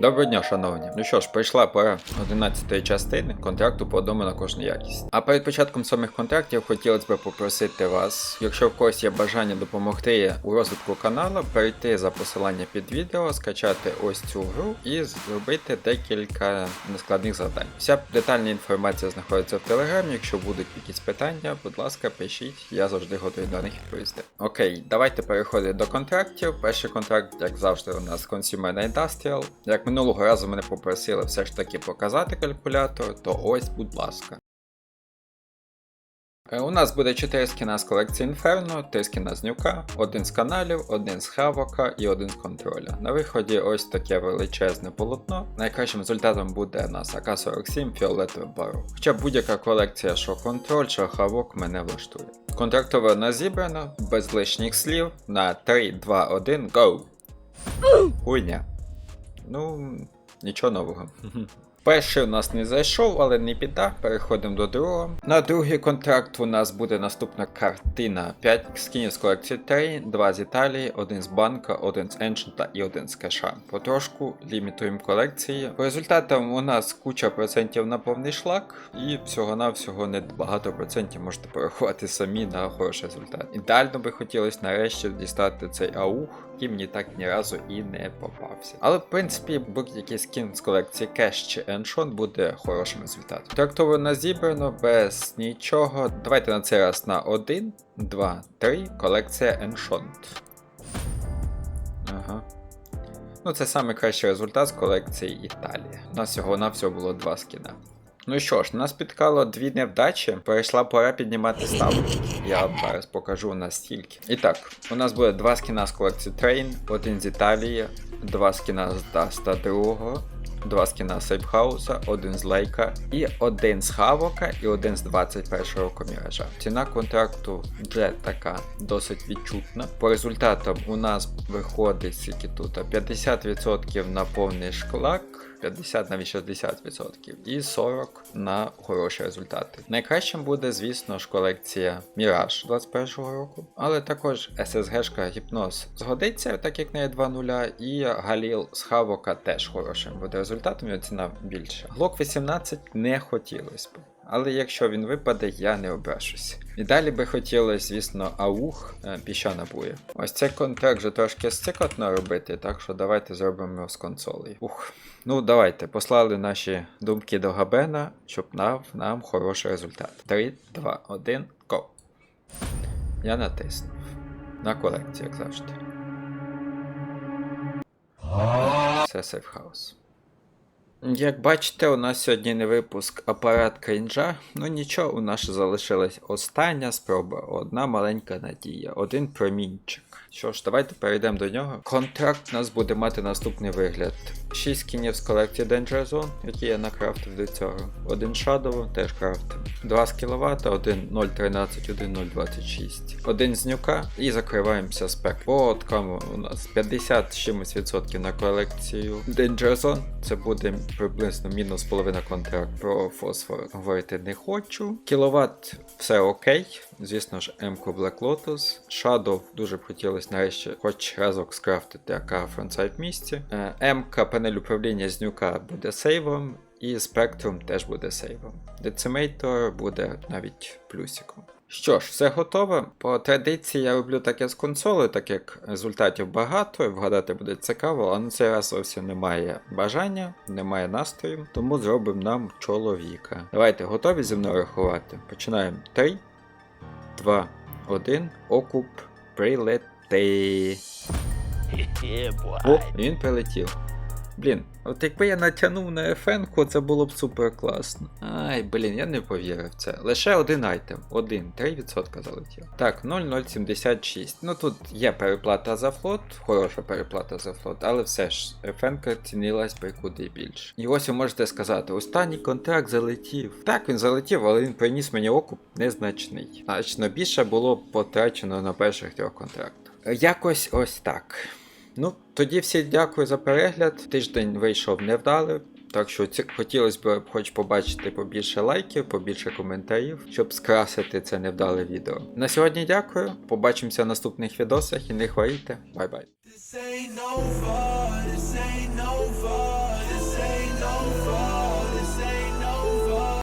Доброго дня, шановні. Ну що ж, прийшла пора 11-ї частини контракту по дому на кожну якість. А перед початком самих контрактів хотілося б попросити вас, якщо в когось є бажання допомогти у розвитку каналу, перейти за посилання під відео, скачати ось цю гру і зробити декілька нескладних завдань. Вся детальна інформація знаходиться в телеграмі. Якщо будуть якісь питання, будь ласка, пишіть, я завжди готовий до них відповісти. Окей, давайте переходити до контрактів. Перший контракт, як завжди, у нас Consumer Industrial. Як минулого разу мене попросили все ж таки показати калькулятор, то ось, будь ласка. Е, У нас буде 4 скіна з колекції Inferno, 3 скіна з нюка, один з каналів, один з хавока і один з контроля. На виході ось таке величезне полотно. Найкращим результатом буде у нас АК-47 фіолетове бару. Хоча будь-яка колекція, що контроль, що хавок мене влаштує. Контрактове не зібрано, без лишніх слів, на 3, 2, 1, go! Хуйня. Ну, нічого нового. Перший у нас не зайшов, але не біда. Переходимо до другого. На другий контракт у нас буде наступна картина. 5 скінів з колекції 3, 2 з Італії, 1 з банка, 1 з Ancient і 1 з кеша. Потрошку лімітуємо колекції. По результатам у нас куча процентів на повний шлак, і всього-навсього не багато процентів можете порахувати самі на хороший результат. Ідеально би хотілося нарешті дістати цей аух, який мені так ні разу і не попався. Але в принципі будь-який скін з колекції Cash чи Enshot буде хорошим результатом. Трактово на зібрано без нічого. Давайте на цей раз на 1, 2, 3, колекція Enshot. Ага. Ну, це саме кращий результат з колекції Італія. У нас всього на всього було два скіна. Ну що ж, нас підкало дві невдачі. Перейшла пора піднімати ставки. Я зараз покажу настільки. І так, у нас буде два скіна з колекції Train, один з Італії, два скіна з Даста другого, два скіна Сейфхауса, один з Лейка, і один з Хавока, і один з 21-го коміража. Ціна контракту вже така досить відчутна. По результатам у нас виходить скільки тут 50% на повний шклак. 50 навіть 60% і 40 на хороші результати. Найкращим буде, звісно ж, колекція Mirage 21-го року, але також SSG-шка Гіпноз згодиться, так як не 2.0, і Галіл з Хавока теж хорошим буде результатом, його ціна більша. Glock 18 не хотілося б. Але якщо він випаде, я не ображусь. І далі би хотілося, звісно, аух е, піщана бує. Ось цей контракт вже трошки стикотно робити, так що давайте зробимо його з консолей. Ух. Ну давайте, послали наші думки до Габена, щоб нам, нам хороший результат. 3, 2, 1, го. Я натиснув. На колекцію, як завжди. Це сейфхаус. Як бачите, у нас сьогодні не випуск апарат крінжа. Ну нічого, у нас залишилась остання спроба, одна маленька надія, один промінчик. Що ж, давайте перейдемо до нього. Контракт у нас буде мати наступний вигляд: 6 скінів з колекції Danger Zone, які я накрафтив до цього. Один Shadow, теж крафтив. 2 з кВт, один 0.13, один 0.26. Один з нюка і закриваємося спек. По такому у нас 50 з чимось відсотків на колекцію Danger Zone. Це буде приблизно мінус половина контракт. Про фосфор говорити не хочу. Кіловат все окей. Звісно ж, м Black Lotus. Shadow дуже б хотілося нарешті хоч разок скрафтити АК фронтсайд місці. М-ка панель управління з нюка буде сейвом. І Spectrum теж буде сейвом. Decimator буде навіть плюсиком. Що ж, все готово. По традиції я роблю таке з консолею, так як результатів багато, і вгадати буде цікаво, але на цей раз зовсім немає бажання, немає настрою, тому зробимо нам чоловіка. Давайте готові зі мною рахувати. Починаємо 3, 2, 1, окуп, прилети. О, він прилетів. Блін, от якби я натягнув на FN, це було б супер класно. Ай, блін, я не повірив це. Лише один айтем. Один, 3% залетів. Так, 0,076. Ну тут є переплата за флот, хороша переплата за флот, але все ж, FN цінилась би куди більше. І ось ви можете сказати, останній контракт залетів. Так, він залетів, але він приніс мені окуп незначний. Значно більше було потрачено на перших трьох контрактах. Якось ось так. Ну, тоді всі дякую за перегляд. Тиждень вийшов невдалий. Так що хотілося б хоч побачити побільше лайків, побільше коментарів, щоб скрасити це невдале відео. На сьогодні дякую. Побачимося в наступних відосах і не хворійте. Бай-бай.